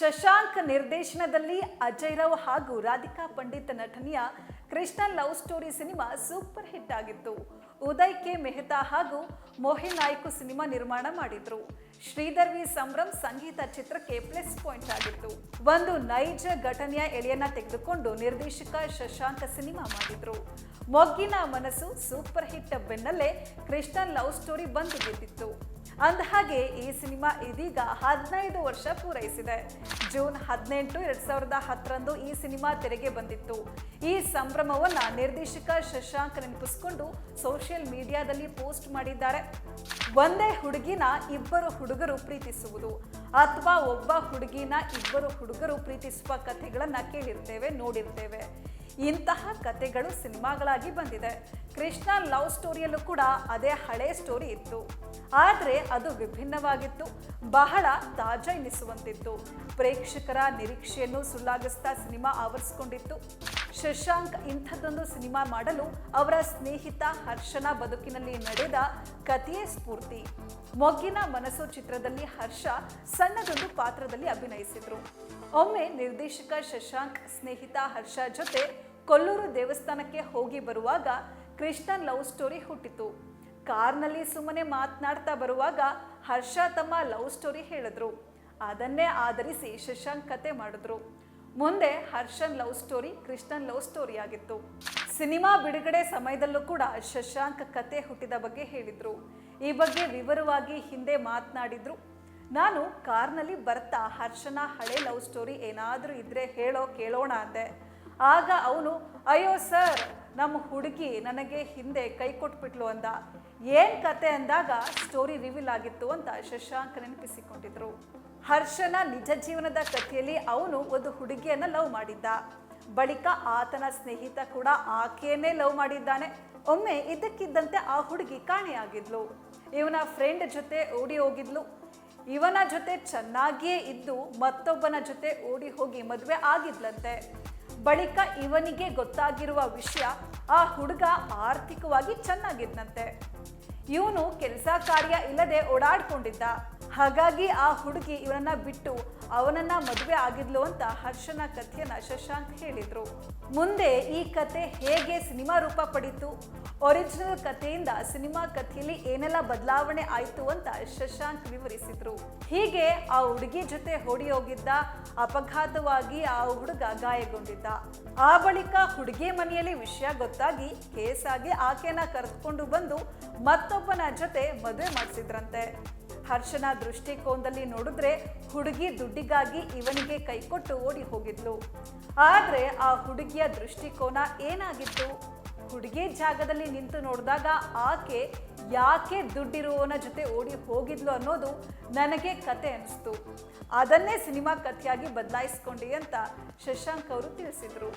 ಶಶಾಂಕ್ ನಿರ್ದೇಶನದಲ್ಲಿ ಅಜಯ್ ರಾವ್ ಹಾಗೂ ರಾಧಿಕಾ ಪಂಡಿತ್ ನಟನೆಯ Krishna love story cinema super hit ಆಗಿತ್ತು. ಉದಯ್ ಕೆ. ಮೆಹ್ತಾ ಹಾಗೂ ಮೋಹಿನ್ ನಾಯ್ಕು ಸಿನಿಮಾ ನಿರ್ಮಾಣ ಮಾಡಿದ್ರು. ಶ್ರೀಧರ್ ವಿ. ಸಂಭ್ರಮ್ ಸಂಗೀತ ಚಿತ್ರಕ್ಕೆ ಪ್ಲಸ್ ಪಾಯಿಂಟ್ ಆಗಿತ್ತು. ಒಂದು ನೈಜ ಘಟನೆಯ ಎಳೆಯನ್ನ ತೆಗೆದುಕೊಂಡು ನಿರ್ದೇಶಕ ಶಶಾಂಕ್ ಸಿನಿಮಾ ಮಾಡಿದ್ರು. ಮೊಗ್ಗಿನ ಮನಸ್ಸು ಸೂಪರ್ ಹಿಟ್ ಬೆನ್ನಲ್ಲೇ ಕೃಷ್ಣ ಲವ್ ಸ್ಟೋರಿ ಬಂದು ಬಿದ್ದಿತ್ತು ಅಂದಹಾಗೆ ಈ ಸಿನಿಮಾ ಇದೀಗ ಹದಿನೈದು ವರ್ಷ ಪೂರೈಸಿದೆ. ಜೂನ್ ಹದಿನೆಂಟು ಎರಡ್ ಸಾವಿರದ ಹತ್ತರಂದು ಈ ಸಿನಿಮಾ ತೆರೆಗೆ ಬಂದಿತ್ತು. ಈ ಸಂಭ್ರಮವನ್ನ ನಿರ್ದೇಶಕ ಶಶಾಂಕ್ ನೆನಪಿಸಿಕೊಂಡು ಸೋಷಿಯಲ್ ಮೀಡಿಯಾದಲ್ಲಿ ಪೋಸ್ಟ್ ಮಾಡಿದ್ದಾರೆ. ಒಂದೇ ಹುಡುಗಿನ ಇಬ್ಬರು ಹುಡುಗರು ಪ್ರೀತಿಸುವುದು ಅಥವಾ ಒಬ್ಬ ಹುಡುಗಿನ ಇಬ್ಬರು ಹುಡುಗರು ಪ್ರೀತಿಸುವ ಕಥೆಗಳನ್ನ ಕೇಳಿರ್ತೇವೆ, ನೋಡಿರ್ತೇವೆ. ಇಂತಹ ಕತೆಗಳು ಸಿನಿಮಾಗಳಾಗಿ ಬಂದಿದೆ. ಕೃಷ್ಣ ಲವ್ ಸ್ಟೋರಿಯಲ್ಲೂ ಕೂಡ ಅದೇ ಹಳೆ ಸ್ಟೋರಿ ಇತ್ತು. ಆದರೆ ಅದು ವಿಭಿನ್ನವಾಗಿತ್ತು, ಬಹಳ ತಾಜಾ ಎನಿಸುವಂತಿತ್ತು. ಪ್ರೇಕ್ಷಕರ ನಿರೀಕ್ಷೆಯನ್ನು ಸುಳ್ಳಾಗಿಸ್ತಾ ಸಿನಿಮಾ ಆವರಿಸಿಕೊಂಡಿತ್ತು. ಶಶಾಂಕ್ ಇಂಥದ್ದೊಂದು ಸಿನಿಮಾ ಮಾಡಲು ಅವರ ಸ್ನೇಹಿತ ಹರ್ಷನ ಬದುಕಿನಲ್ಲಿ ನಡೆದ ಕಥೆಯೇ ಸ್ಫೂರ್ತಿ. ಮೊಗ್ಗಿನ ಮನಸ್ಸು ಚಿತ್ರದಲ್ಲಿ ಹರ್ಷ ಸಣ್ಣದೊಂದು ಪಾತ್ರದಲ್ಲಿ ಅಭಿನಯಿಸಿದ್ರು. ಒಮ್ಮೆ ನಿರ್ದೇಶಕ ಶಶಾಂಕ್ ಸ್ನೇಹಿತ ಹರ್ಷ ಜೊತೆ ಕೊಲ್ಲೂರು ದೇವಸ್ಥಾನಕ್ಕೆ ಹೋಗಿ ಬರುವಾಗ ಕೃಷ್ಣನ್ ಲವ್ ಸ್ಟೋರಿ ಹುಟ್ಟಿತು. ಕಾರ್ನಲ್ಲಿ ಸುಮ್ಮನೆ ಮಾತನಾಡ್ತಾ ಬರುವಾಗ ಹರ್ಷ ತಮ್ಮ ಲವ್ ಸ್ಟೋರಿ ಹೇಳಿದ್ರು. ಅದನ್ನೇ ಆಧರಿಸಿ ಶಶಾಂಕ್ ಕತೆ ಮಾಡಿದ್ರು. ಮುಂದೆ Harshan love story Krishnan love story ಆಗಿತ್ತು. ಸಿನಿಮಾ ಬಿಡುಗಡೆ ಸಮಯದಲ್ಲೂ ಕೂಡ ಶಶಾಂಕ್ ಕತೆ ಹುಟ್ಟಿದ ಬಗ್ಗೆ ಹೇಳಿದ್ರು. ಈ ಬಗ್ಗೆ ವಿವರವಾಗಿ ಹಿಂದೆ ಮಾತನಾಡಿದ್ರು. ನಾನು ಕಾರ್ನಲ್ಲಿ ಬರ್ತಾ ಹರ್ಷನ ಹಳೆ ಲವ್ ಸ್ಟೋರಿ ಏನಾದರೂ ಇದ್ರೆ ಹೇಳೋ, ಕೇಳೋಣ ಅಂದೆ. ಆಗ ಅವನು, ಅಯ್ಯೋ ಸರ್, ನಮ್ಮ ಹುಡುಗಿ ನನಗೆ ಹಿಂದೆ ಕೈ ಕೊಟ್ಬಿಟ್ಲು ಅಂದ. ಏನ್ ಕತೆ ಅಂದಾಗ ಸ್ಟೋರಿ ರಿವೀಲ್ ಆಗಿತ್ತು ಅಂತ ಶಶಾಂಕ್ ನೆನಪಿಸಿಕೊಂಡಿದ್ರು. ಹರ್ಷನ ನಿಜ ಜೀವನದ ಕಥೆಯಲ್ಲಿ ಅವನು ಒಂದು ಹುಡುಗಿಯನ್ನ ಲವ್ ಮಾಡಿದ್ದ. ಬಳಿಕ ಆತನ ಸ್ನೇಹಿತ ಕೂಡ ಆಕೆಯನ್ನೇ ಲವ್ ಮಾಡಿದ್ದಾನೆ. ಒಮ್ಮೆ ಇದ್ದಕ್ಕಿದ್ದಂತೆ ಆ ಹುಡುಗಿ ಕಾಣೆಯಾಗಿದ್ಲು. ಇವನ ಫ್ರೆಂಡ್ ಜೊತೆ ಓಡಿ ಹೋಗಿದ್ಲು. ಇವನ ಜೊತೆ ಚೆನ್ನಾಗಿಯೇ ಇದ್ದು ಮತ್ತೊಬ್ಬನ ಜೊತೆ ಓಡಿ ಹೋಗಿ ಮದುವೆ ಆಗಿದ್ಲಂತೆ. ಬಳಿಕ ಇವನಿಗೆ ಗೊತ್ತಾಗಿರುವ ವಿಷಯ ಆ ಹುಡುಗ ಆರ್ಥಿಕವಾಗಿ ಚೆನ್ನಾಗಿದ್ದಂತೆ ಇವನು ಕೆಲಸ ಕಾರ್ಯ ಇಲ್ಲದೆ ಓಡಾಡ್ಕೊಂಡಿದ್ದ. ಹಾಗಾಗಿ ಆ ಹುಡುಗಿ ಇವನನ್ನ ಬಿಟ್ಟು ಅವನನ್ನ ಮದುವೆ ಆಗಿದ್ಲು ಅಂತ ಹರ್ಷನ ಕಥೆಯನ್ನ ಶಶಾಂಕ್ ಹೇಳಿದ್ರು. ಮುಂದೆ ಈ ಕತೆ ಹೇಗೆ ಸಿನಿಮಾ ರೂಪ ಪಡಿತು? ಒರಿಜಿನಲ್ ಕಥೆಯಿಂದ ಸಿನಿಮಾ ಕಥೆಯಲ್ಲಿ ಏನೆಲ್ಲ ಬದಲಾವಣೆ ಆಯಿತು ಅಂತ ಶಶಾಂಕ್ ವಿವರಿಸಿದ್ರು. ಹೀಗೆ ಆ ಹುಡುಗಿ ಜೊತೆ ಓಡಿ ಹೋಗಿದ್ದ, ಅಪಘಾತವಾಗಿ ಆ ಹುಡುಗ ಗಾಯಗೊಂಡಿದ್ದ. ಆ ಬಳಿಕ ಹುಡುಗಿ ಮನೆಯಲ್ಲಿ ವಿಷಯ ಗೊತ್ತಾಗಿ ಕೇಸಾಗಿ ಆಕೆನ ಕರೆದುಕೊಂಡು ಬಂದು ಮತ್ತೊಬ್ಬನ ಜೊತೆ ಮದುವೆ ಮಾಡಿಸಿದ್ರಂತೆ. ಹರ್ಷನ ದೃಷ್ಟಿಕೋನದಲ್ಲಿ ನೋಡಿದ್ರೆ ಹುಡುಗಿ ದುಡ್ಡಿಗಾಗಿ ಇವನಿಗೆ ಕೈಕೊಟ್ಟು ಓಡಿ ಹೋಗಿದ್ಲು. ಆದ್ರೆ ಆ ಹುಡುಗಿಯ ದೃಷ್ಟಿಕೋನ ಏನಾಗಿತ್ತು? ಹುಡುಗಿ ಜಾಗದಲ್ಲಿ ನಿಂತು ನೋಡಿದಾಗ ಆಕೆ ಯಾಕೆ ದುಡ್ಡಿರುವವನ ಜೊತೆ ಓಡಿ ಹೋಗಿದ್ಲು ಅನ್ನೋದು ನನಗೆ ಕತೆ ಅನಿಸ್ತು. ಅದನ್ನೇ ಸಿನಿಮಾ ಕಥೆಯಾಗಿ ಬದಲಾಯಿಸ್ಕೊಂಡಿ ಅಂತ ಶಶಾಂಕ್ ಅವರು ತಿಳಿಸಿದ್ರು.